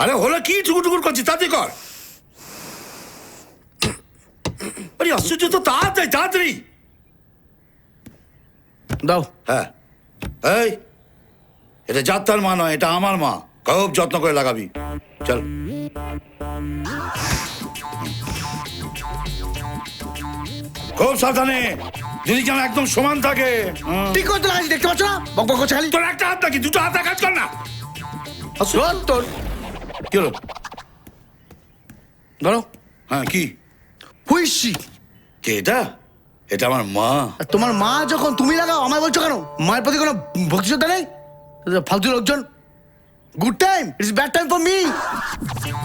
আরে হলো কি টুকুর টুকুর করছিস? তাড়াতাড়ি কর। আরে আশ্চর্য তো তাড়াতাড়ি তাড়াতাড়ি। দাও। হ্যাঁ। এই এটা যাত্রার মা নয় এটা আমার মা। খুব যত্ন করে লাগাবি। চল। খুব সাবধানে যদি যেন একদম সমান থাকে। ঠিক করতে লাগাইছি দেখতে পাচ্ছ না? বক বক করছে খালি। তোর একটা হাত নাকি? দুটো হাতে কাজ কর না। শোন তোর কি হলো ধরো হ্যাঁ কি হুইসি কে এটা এটা আমার মা আর তোমার মা যখন তুমি লাগাও আমায় বলছো কেন? মায়ের প্রতি কোনো ভক্তি শ্রদ্ধা নেই ফালতু লোকজন। Good time it's bad time for me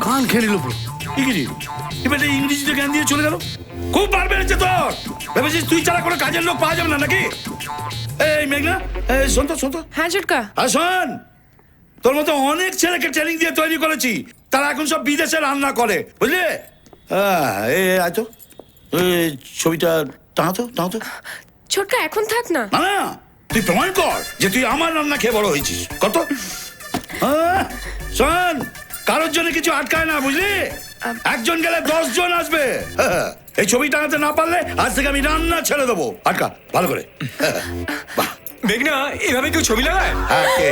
কান খেয়ে নিল পুরো। ইংরেজি এবার এই ইংরেজিতে জ্ঞান দিয়ে চলে গেল? খুব বার বেড়েছে তোর। ভেবেছিস তুই ছাড়া কোনো কাজের লোক পাওয়া যাবে না নাকি? এই মেঘনা এই শোন তো শোন তো। হ্যাঁ ছোটকা আর শোন তোর মতো অনেক ছেলেকে ট্রেনিং দিয়ে তৈরি করেছি। তারা এখন সব বিদেশে রান্না করে বুঝলি? হ্যাঁ আয় তো। ছবিটা ছোটকা এখন থাক না। না তুই প্রমাণ কর যে তুই আমার রান্না খেয়ে বড় হয়েছিস। কত? শোন কারোর জন্য কিছু আটকায় না বুঝলি? একজন গেলে দশ জন আসবে। এই ছবি টাঙাতে না পারলে আজ থেকে আমি রান্না ছেড়ে দেবো। আটকা ভালো করে। হ্যাঁ, মেঘনা এভাবে কেউ ছবি লাগায়? হ্যাঁ, কে?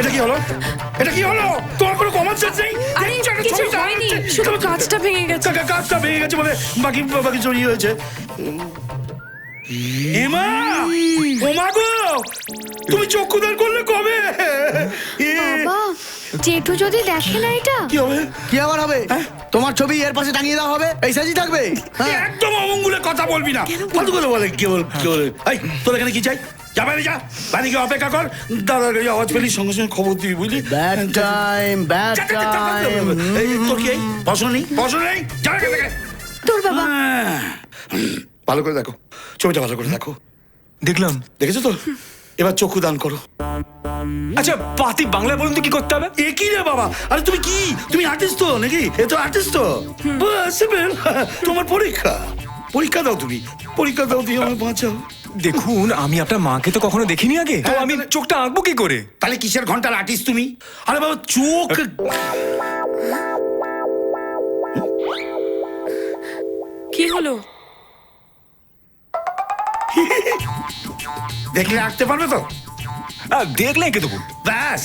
এটা কি হলো? এটা কি হলো? তোমার কোনো কমন সেন্স নেই? আরে কিছু হয়নি। শুধু ভেঙে গেছে। ভেঙে গেছে বলে বাকি বাকি চুরি হয়েছে। এমা! ওমা গো! তুমি চক্ষুদার করলে কবে? জেঠু যদি দেখে না এটা কি হবে কি আবার হবে তোমার ছবি এর পাশে টাঙিয়ে দেওয়া হবে এই সাজি থাকবে হ্যাঁ একদম অমঙ্গুলে কথা বলবি না ফালতু করে বলে কি বল কি বলে এই তোর এখানে কি চাই যা বাইরে যা বাইরে গিয়ে অপেক্ষা কর দাদার কাছে আওয়াজ পেলি সঙ্গে সঙ্গে খবর দিবি বুঝলি ব্যাড টাইম ব্যাড টাইম এই তোর কি পছন্দ নেই পছন্দ নেই যা এখান তোর বাবা হ্যাঁ। ভালো করে দেখো ছবিটা ভালো করে দেখো দেখলাম দেখেছ তো এবার চক্ষু দান করো আচ্ছা পাতি বাংলায় বলুন তো কি করতে হবে? এ কি রে বাবা? আরে তুমি কি? তুমি আর্টিস্ট তো নাকি? এ তো আর্টিস্ট তো। তোমার পরীক্ষা। পরীক্ষা দাও তুমি। পরীক্ষা দাও দিয়ে আমার বাঁচাও। দেখুন আমি আপনার মাকে তো কখনো দেখিনি আগে। তো হ্যাঁ, আমি চোখটা আঁকবো কি করে? তাহলে কিসের ঘণ্টার আর্টিস্ট তুমি? আরে বাবা চোখ কি হলো? দেখলে আঁকতে পারবে তো? দেখলে এঁকে দেবো ব্যাস,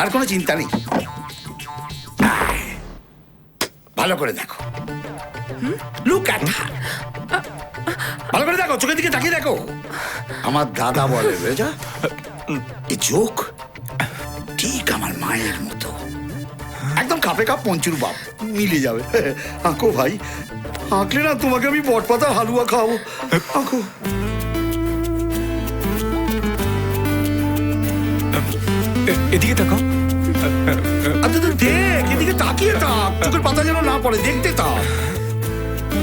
আর কোনো চিন্তা নেই। ভালো করে দেখো। লুক অ্যাট ভালো করে দেখো, চোখের দিকে তাকিয়ে দেখো। আমার দাদা বলে বেজা এই চোখ ঠিক আমার মায়ের মতো। একদম কাপে কাপ পঞ্চুর বাপ মিলে যাবে। আঁকো ভাই, আঁকলে না তোমাকে আমি বটপাতার হালুয়া খাওয়াবো। আঁকো। চোখের পাতা যেন না পড়ে, দেখতে তা।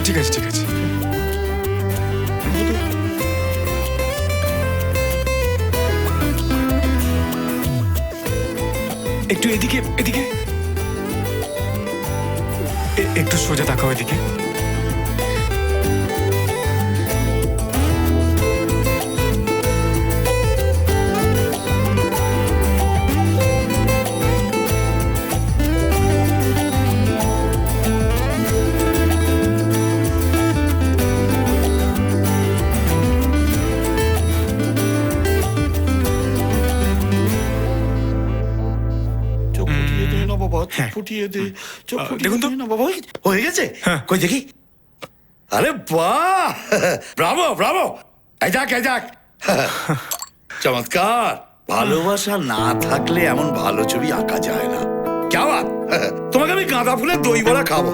ঠিক আছে ঠিক আছে। একটু এদিকে এদিকে। একটু সোজা তাকাও এদিকে। ফুটিয়ে দে চোখ দেখুন তো। না বাবা হয়ে গেছে? হ্যাঁ। কই দেখি। আরে বাহ! Bravo bravo! এই যাক এই যাক। চমৎকার। ভালোবাসা না থাকলে এমন ভালো ছবি আঁকা যায় না। কেমন তোমাকে আমি গাঁদা ফুলের দই বড়া খাব।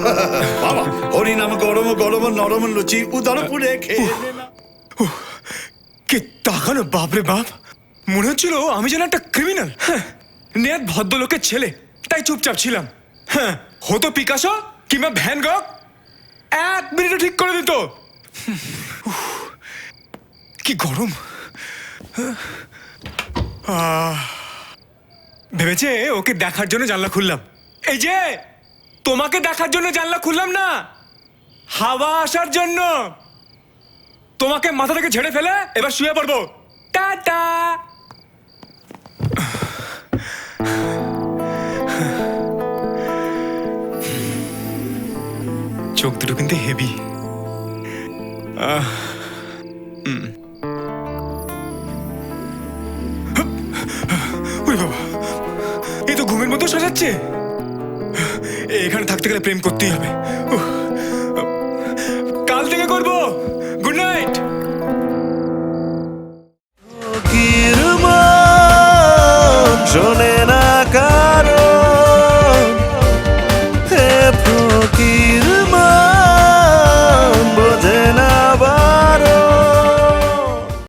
বাবা হরি নাম গরম গরম নরম লুচি উদর পুরে খেয়ে কে তাকানো বাপরে বাপ। মনে হচ্ছিল আমি যেন একটা ক্রিমিনাল নেট ভদ্রলোকের ছেলে। তাই চুপচাপ ছিলাম। হ্যাঁ হতো পিকাসো কিংবা ভ্যান গক এক মিনিটে ঠিক করে দিত। কি গরম। ভেবেছে ওকে দেখার জন্য জানলা খুললাম। এই যে, তোমাকে দেখার জন্য জানলা খুললাম না। হাওয়া আসার জন্য। তোমাকে মাথা থেকে ঝেড়ে ফেলে এবার শুয়ে পড়ব। টাটা। মধ্যে হেভি ওরে বাবা এই তো ঘুমের মতো সাজাচ্ছে। এখানে থাকতে গেলে প্রেম করতেই হবে। কাল থেকে করব। গুড নাইট শোনে